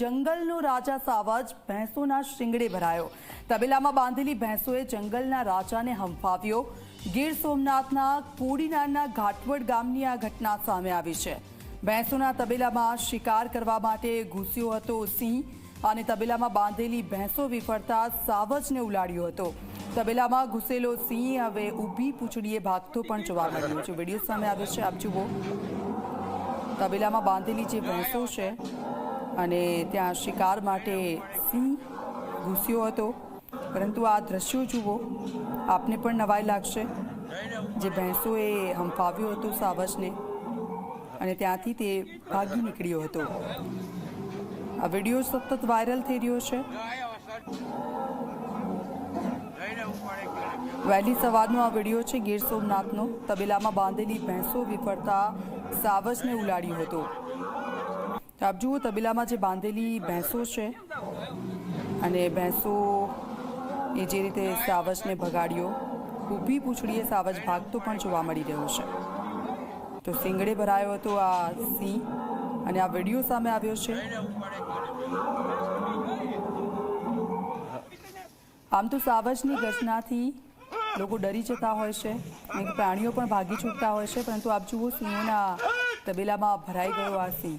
જંગલનો રાજા સાવજ ભેંસોના શિંગડે ભરાયો. તબેલામાં બાંધેલી ભેંસોએ જંગલના રાજાને હંફાવ્યો. ગીર સોમનાથના કોડીનારના ઘાટવડ ગામની આ ઘટના સામે આવી છે. ભેંસોના તબેલામાં શિકાર કરવા માટે ઘૂસ્યો હતો સિંહ અને તબેલામાં બાંધેલી ભેંસો વિફરતા સાવજને ઉલાડ્યો હતો. તબેલામાં ઘૂસેલો સિંહ હવે ઊભી પૂંછડીએ ભાગતો પણ જોવા મળ્યો છે. વીડિયો સામે આવ્યો છે, આપ જુઓ. તબેલામાં બાંધેલી જે ભેંસો છે અને ત્યાં શિકાર માટે સિંહ ઘૂસ્યો હતો. પરંતુ આ દ્રશ્યો જુઓ, આપને પણ નવાઈ લાગશે. જે ભેંસોએ હંફાવ્યો હતો સાવજને અને ત્યાંથી તે ભાગી નીકળ્યો હતો. આ વીડિયો સતત વાયરલ થઈ રહ્યો છે. વહેલી સવારનો આ વીડિયો છે ગીર સોમનાથનો. તબેલામાં બાંધેલી ભેંસો વિફરતા સાવજને ઉલાડ્યો હતો. આપ જુઓ તબેલામાં જે બાંધેલી ભેંસો છે અને ભેંસો એ જે રીતે સાવજને ભગાડ્યો, ઊભી પૂંછડીએ સાવજ ભાગતો પણ જોવા મળી રહ્યો છે. તો સિંગડે ભરાયો હતો આ સિંહ અને આ વીડિયો સામે આવ્યો છે. આમ તો સાવજની ગર્જનાથી લોકો ડરી જતા હોય છે પ્રાણીઓ પણ ભાગી છૂટતા હોય છે, પરંતુ આપ જુઓ સિંહોના તબેલામાં ભરાઈ ગયો આ સિંહ.